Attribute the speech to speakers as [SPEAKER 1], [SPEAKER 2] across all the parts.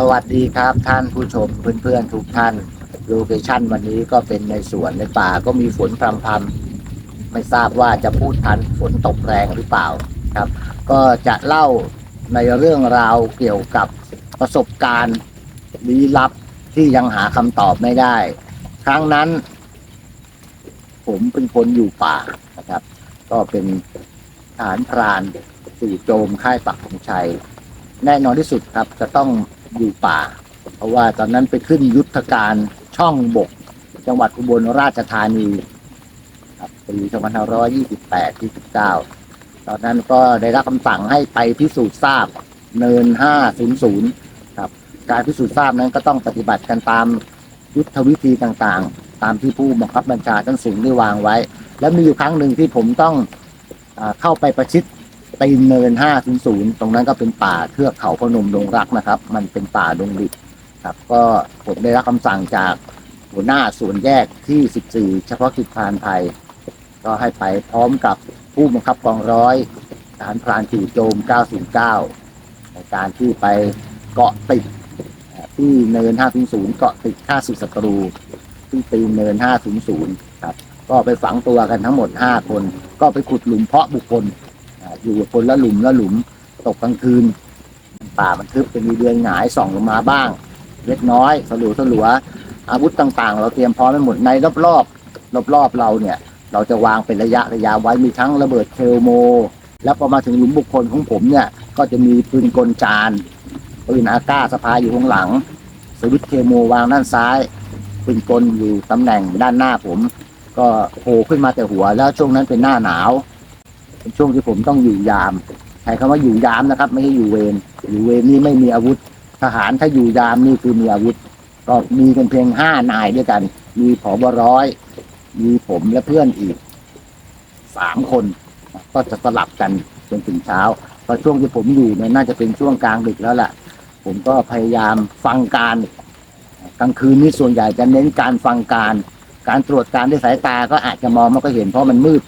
[SPEAKER 1] สวัสดีครับท่านผู้ชมเพื่อนๆทุกท่านโลเคชั่นวันนี้ก็เป็นในสวนในป่าก็มีฝนพรำๆไม่ทราบว่าจะพูดทันฝนตกแรงหรือเปล่าครับ ก็จะเล่าในเรื่องราวเกี่ยวกับประสบการณ์ลี้ลับที่ยังหาคำตอบไม่ได้ ครั้งนั้น ผมเป็นคนอยู่ป่านะครับ ก็เป็นทหารพรานสู่โจมค่ายปักธงชัย แน่นอนที่สุดครับจะต้อง อยู่ป่า เพราะว่าตอนนั้นไปขึ้นยุทธการช่องบก จังหวัดอุบลราชธานีครับปี2528 ที่ 19 ตอนนั้นก็ได้รับคำสั่งให้ไปพิสูจน์ทราบเนิน 500 ครับ การพิสูจน์ทราบนั้นก็ต้องปฏิบัติกันตามยุทธวิธีต่างๆ ตามที่ผู้บังคับบัญชาท่านสูงได้วางไว้ และมีอยู่ครั้งหนึ่งที่ผมต้องอเข้าไปประชิด ตีนเนิน500ตรงนั้นก็เป็นป่าเทือกเขาพนมดงรักนะครับ มันเป็นป่าดงดิบครับ ก็ผมได้รับคำสั่งจากหัวหน้าส่วนแยกที่14เฉพาะกิจพานไทย ก็ให้ไปพร้อมกับผู้บังคับกองร้อยทหารพรานจู่โจม 909 ในการที่ไปเกาะติดที่เนิน 500 เกาะติดฆ่าศัตรู ที่ตีนเนิน 500 ครับ ก็ไปฝังตัวกันทั้งหมด 5 คน ก็ไปขุดหลุมเพาะบุคคล อยู่คนละหลุมละหลุมตกกลางคืน ป่ามันทึบจะมีเดือนหงายส่องลงมาบ้าง เล็กน้อยสลัวสลัวอาวุธต่างๆ เราเตรียมพร้อมไปหมดในรอบๆรอบๆเราเนี่ย เราจะวางเป็นระยะระยะไว้มีทั้งระเบิดเคลโม แล้วพอมาถึงหลุมบุคคลของผมเนี่ย ก็จะมีปืนกลจานปืนอาก้าสะพายอยู่ข้างหลัง สวิตเคลโมวางด้านซ้ายปืนกลอยู่ตำแหน่งด้านหน้าผม ก็โผล่ขึ้นมาแต่หัวแล้วช่วงนั้นเป็นหน้าหนาว เป็นช่วงที่ผมต้องอยู่ยามใช้คำว่าอยู่ยามนะครับ ไม่ใช่อยู่เวรอยู่เวรนี่ไม่มีอาวุธ ทหารถ้าอยู่ยามนี่คือมีอาวุธ ก็มีกันเพียงห้านายด้วยกัน มีผอบร้อย มีผมและเพื่อนอีกสามคน ก็จะสลับกันจนถึงเช้าพอช่วงที่ผมอยู่เนี่ยน่าจะเป็นช่วงกลางดึกแล้วแหละผมก็พยายามฟังการกลางคืนนี่ส่วนใหญ่จะเน้นการฟังการ การตรวจการด้วยสายตาก็อาจจะมองไม่ค่อยเห็นเพราะมันมืด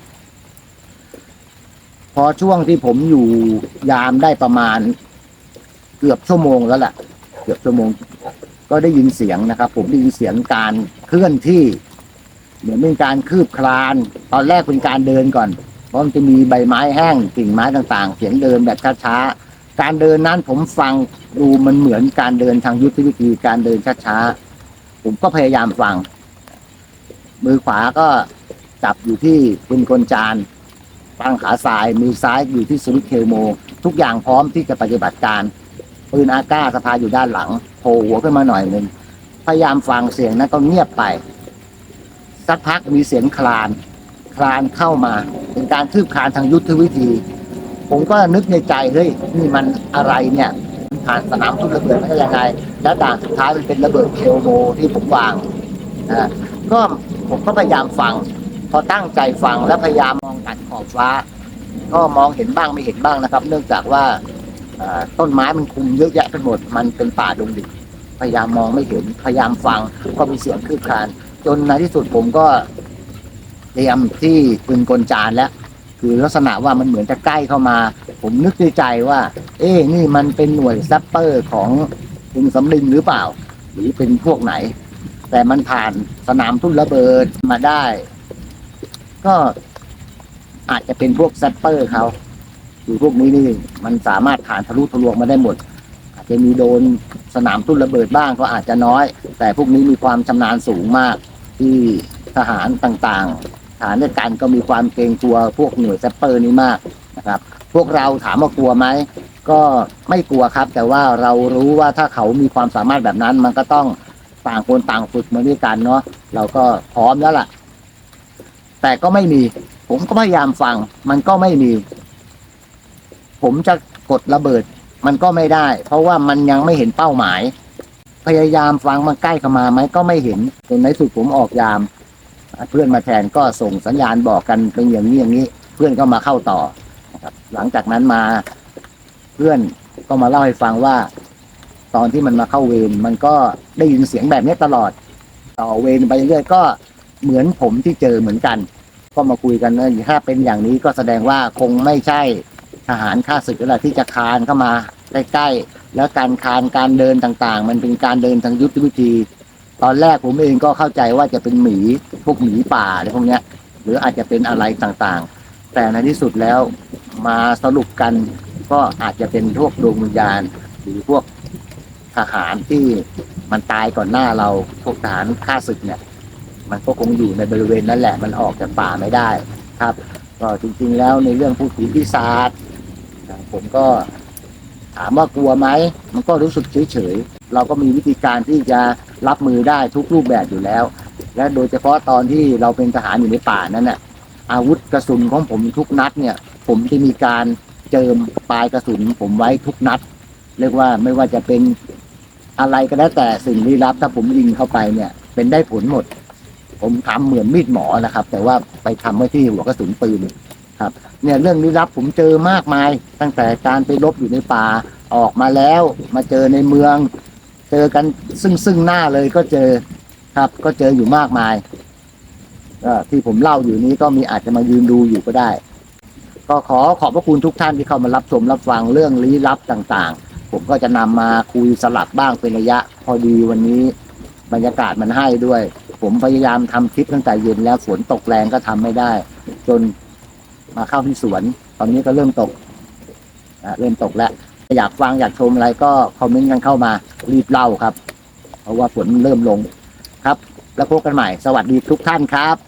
[SPEAKER 1] อช่วงที่ผมอยู่ยามได้ประมาณ เกือบชั่วโมงแล้วแหละเกือบชั่วโมง ก็ได้ยินเสียงนะครับ ผมได้ยินเสียงการเคลื่อนที่ เหมือนเป็นการคืบคลาน ตอนแรกเป็นการเดินก่อน เพราะมันจะมีใบไม้แห้งกิ่งไม้ต่างๆ เสียงเดินแบบช้าๆการเดินนั้นผมฟังดูมันเหมือนการเดินทางยุทธวิธีการเดินช้าๆผมก็พยายามฟัง มือขวาก็จับอยู่ที่ปืนกลจาน ตั้งขาซ้ายมือซ้ายอยู่ที่สวิตเคลโม ทุกอย่างพร้อมที่จะปฏิบัติการปืนอาก้าสะพายอยู่ด้านหลังโผล่หัวขึ้นมาหน่อยหนึ่งพยายามฟังเสียงนั้นก็เงียบไป สักพักมีเสียงคลาน คลานเข้ามา เป็นการคืบคลานทางยุทธวิธี ผมก็นึกในใจเฮ้ยนี่มันอะไรเนี่ยผ่านสนามทุนระเบิดไม่ได้ยังไง แล้วด่านสุดท้ายมันเป็นระเบิดเคลโมที่ผมวางนะก็ผมก็พยายามฟัง พอตั้งใจฟังแล้วพยายาม มองดันขอบฟ้า ก็มองเห็นบ้างไม่เห็นบ้างนะครับ เนื่องจากว่าต้นไม้มันคุมเยอะแยะไปหมด มันเป็นป่าดงดิบพยายามมองไม่เห็นพยายามฟังก็มีเสียงคืบคลาน จนในที่สุดผมก็เตรียมที่ปืนกลจานแล้ว คือลักษณะว่ามันเหมือนจะใกล้เข้ามา ผมนึกในใจว่า เอ๊ะนี่มันเป็นหน่วยแซปเปอร์ของคุณสำลินหรือเปล่า หรือเป็นพวกไหน แต่มันผ่านสนามทุ่นระเบิดมาได้ ก็ อาจจะเป็นพวกแซปเปอร์เขาคือพวกนี้นี่มันสามารถผ่านทะลุทะลวงมาได้หมด อาจจะมีโดนสนามทุ่นระเบิดบ้างก็อาจจะน้อย แต่พวกนี้มีความชำนาญสูงมาก ที่ทหารต่างๆทหารด้วยกันก็มีความเกรงกลัวพวกหน่วยแซปเปอร์นี้มากนะครับ พวกเราถามว่ากลัวไหมก็ไม่กลัวครับ แต่ว่าเรารู้ว่าถ้าเขามีความสามารถแบบนั้น มันก็ต้องต่างคนต่างฝึกมาด้วยกันเนาะเราก็พร้อมแล้วล่ะ แต่ก็ไม่มี ผมก็พยายามฟัง มันก็ไม่มี ผมจะกดระเบิด มันก็ไม่ได้ เพราะว่ามันยังไม่เห็นเป้าหมาย พยายามฟังมันใกล้เข้ามาไหมก็ไม่เห็นจนในสุดผมออกยาม เพื่อนมาแทนก็ส่งสัญญาณบอกกันเป็นอย่างนี้อย่างนี้ เพื่อนก็มาเข้าต่อครับหลังจากนั้นมาเพื่อนก็มาเล่าให้ฟังว่า ตอนที่มันมาเข้าเวรมันก็ได้ยินเสียงแบบนี้ตลอด ต่อเวรไปเรื่อยๆก็เหมือนผมที่เจอเหมือนกัน ก็มาคุยกันว่าถ้าเป็นอย่างนี้ก็แสดงว่าคงไม่ใช่ทหารข้าศึกแล้วล่ะที่จะคานเข้ามาใกล้ๆแล้วการคานการเดินต่างๆ มันเป็นการเดินทางยุทธวิธี ตอนแรกผมเองก็เข้าใจว่าจะเป็นหมีพวกหมีป่าอะไรพวกเนี้ย หรืออาจจะเป็นอะไรต่างๆ แต่ในที่สุดแล้วมาสรุปกันก็อาจจะเป็นพวกดวงวิญญาณหรือพวกทหารที่มันตายก่อนหน้าเราพวกทหารฆ่าศึกเนี่ย มันก็คงอยู่ในบริเวณนั้นแหละมันออกจากป่าไม่ได้ครับ ก็จริงๆแล้วในเรื่องผู้ผีปีศาจผมก็ถามว่ากลัวไหม มันก็รู้สึกเฉยๆ เราก็มีวิธีการที่จะรับมือได้ทุกรูปแบบอยู่แล้ว และโดยเฉพาะตอนที่เราเป็นทหารอยู่ในป่านั้นน่ะอาวุธกระสุนของผมทุกนัดเนี่ย ผมจะมีการเจิมปลายกระสุนผมไว้ทุกนัด เรียกว่าไม่ว่าจะเป็นอะไรก็แล้วแต่สิ่งลี้ลับถ้าผมยิงเข้าไปเนี่ย เป็นได้ผลหมด ผมทำเหมือนมีดหมอนะครับ แต่ว่าไปทำไว้ที่หัวกระสุนปืนครับ เนี่ยเรื่องลี้ลับผมเจอมากมาย ตั้งแต่การไปรบอยู่ในป่าออกมาแล้ว มาเจอในเมือง เจอกันซึ่งซึ่งหน้าเลยก็เจอครับ ก็เจออยู่มากมายก็ที่ผมเล่าอยู่นี้ก็มีอาจจะมายืนดูอยู่ก็ได้ ก็ขอขอบพระคุณทุกท่านที่เข้ามารับชมรับฟังเรื่องลี้ลับต่างๆ ผมก็จะนำมาคุยสลับบ้างเป็นระยะ พอดีวันนี้ บรรยากาศมันให้ด้วย ผมพยายามทำคลิปตั้งแต่เย็นแล้วฝนตกแรงก็ทำไม่ได้ จนมาเข้าที่สวน ตอนนี้ก็เริ่มตกเริ่มตกแล้วอยากฟังอยากชมอะไรก็คอมเมนต์กันเข้ามารีบเล่าครับ เพราะว่าฝนเริ่มลงครับ แล้วพบกันใหม่ สวัสดีทุกท่านครับ